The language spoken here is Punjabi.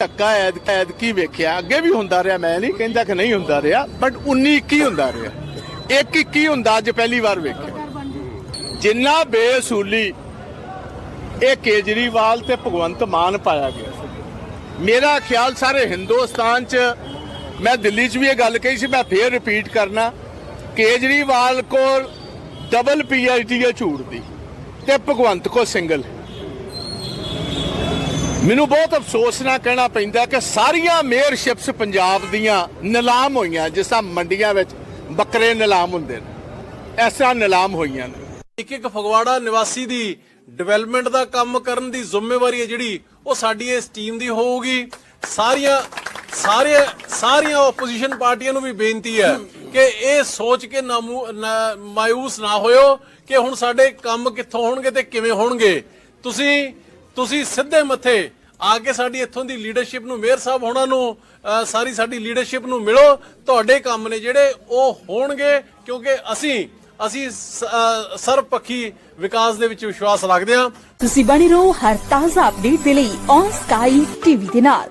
ਧੱਕਾ ਐਦ ਐਦ ਕੀ ਵੇਖਿਆ? ਅੱਗੇ ਵੀ ਹੁੰਦਾ ਰਿਹਾ, ਮੈਂ ਨਹੀਂ ਕਹਿੰਦਾ ਕਿ ਨਹੀਂ ਹੁੰਦਾ ਰਿਹਾ ਬਟ 19 21 ਹੁੰਦਾ ਰਿਹਾ। ਇੱਕ 21 ਹੁੰਦਾ ਅੱਜ ਪਹਿਲੀ ਵਾਰ ਵੇਖਿਆ। ਜਿੰਨਾ ਬੇਸੂਲੀ ਇਹ ਕੇਜਰੀਵਾਲ ਤੇ ਭਗਵੰਤ ਮਾਨ ਪਾਇਆ ਗਿਆ ਮੇਰਾ ਖਿਆਲ ਸਾਰੇ ਹਿੰਦੁਸਤਾਨ 'ਚ, ਮੈਂ ਦਿੱਲੀ 'ਚ ਵੀ ਇਹ ਗੱਲ ਕਹੀ ਸੀ, ਮੈਂ ਫੇਰ ਰਿਪੀਟ ਕਰਨਾ, ਕੇਜਰੀਵਾਲ ਕੋਲ ਡਬਲ ਪੀਐਚਡੀ ਹੈ ਝੂਠ ਦੀ ਤੇ ਭਗਵੰਤ ਕੋ ਸਿੰਗਲ ਮੈਨੂੰ ਬਹੁਤ ਅਫਸੋਸ ਨਾਲ ਕਹਿਣਾ ਪੈਂਦਾ ਕਿ ਸਾਰੀਆਂ ਮੇਅਰਸ਼ਿਪਸ ਪੰਜਾਬ ਦੀਆਂ ਨਿਲਾਮ ਹੋਈਆਂ, ਜਿਸ ਤਰ੍ਹਾਂ ਮੰਡੀਆਂ ਵਿੱਚ ਬੱਕਰੇ ਨਿਲਾਮ ਹੁੰਦੇ ਨੇ। ਇਸ ਨਿਲਾਮ ਹੋਈਆਂ ਨੇ। ਇੱਕ ਇੱਕ ਫਗਵਾੜਾ ਨਿਵਾਸੀ ਦੀ ਡਿਵੈਲਪਮੈਂਟ ਦਾ ਕੰਮ ਕਰਨ ਦੀ ਜ਼ਿੰਮੇਵਾਰੀ ਹੈ ਜਿਹੜੀ, ਉਹ ਸਾਡੀ ਇਸ ਟੀਮ ਦੀ ਹੋਊਗੀ। ਸਾਰੀਆਂ, ਸਾਰੇ, ਸਾਰੀਆਂ ਆਪੋਜੀਸ਼ਨ ਪਾਰਟੀਆਂ ਨੂੰ ਵੀ ਬੇਨਤੀ ਹੈ ਕਿ ਇਹ ਸੋਚ ਕੇ ਨਾ, ਮਾਯੂਸ ਨਾ ਹੋਇਓ ਕਿ ਹੁਣ ਸਾਡੇ ਕੰਮ ਕਿੱਥੋਂ ਹੋਣਗੇ ਤੇ ਕਿਵੇਂ ਹੋਣਗੇ। ਤੁਸੀਂ ਤੁਸੀਂ ਸਿੱਧੇ ਮੱਥੇ ਆ ਕੇ ਸਾਡੀ ਇੱਥੋਂ ਦੀ ਲੀਡਰਸ਼ਿਪ ਨੂੰ ਮੇਅਰ ਸਾਹਿਬ ਹੋਣਾ ਨੂੰ ਸਾਰੀ ਸਾਡੀ ਲੀਡਰਸ਼ਿਪ ਨੂੰ ਮਿਲੋ। ਤੁਹਾਡੇ ਕੰਮ ਨੇ ਜਿਹੜੇ ਉਹ ਹੋਣਗੇ ਕਿਉਂਕਿ ਅਸੀਂ ਅਸੀਂ ਸ- ਅ, ਵਿਕਾਸ ਦੇ ਵਿੱਚ ਵਿਸ਼ਵਾਸ ਰੱਖਦੇ ਹਾਂ। ਤੁਸੀਂ ਬਣੇ ਰਹੋ ਹਰ ਤਾਜ਼ਾ ਅਪਡੇਟ ਦੇ ਲਈ ਔਨ ਸਕਾਈ ਟੀਵੀ ਦੇ ਨਾਲ।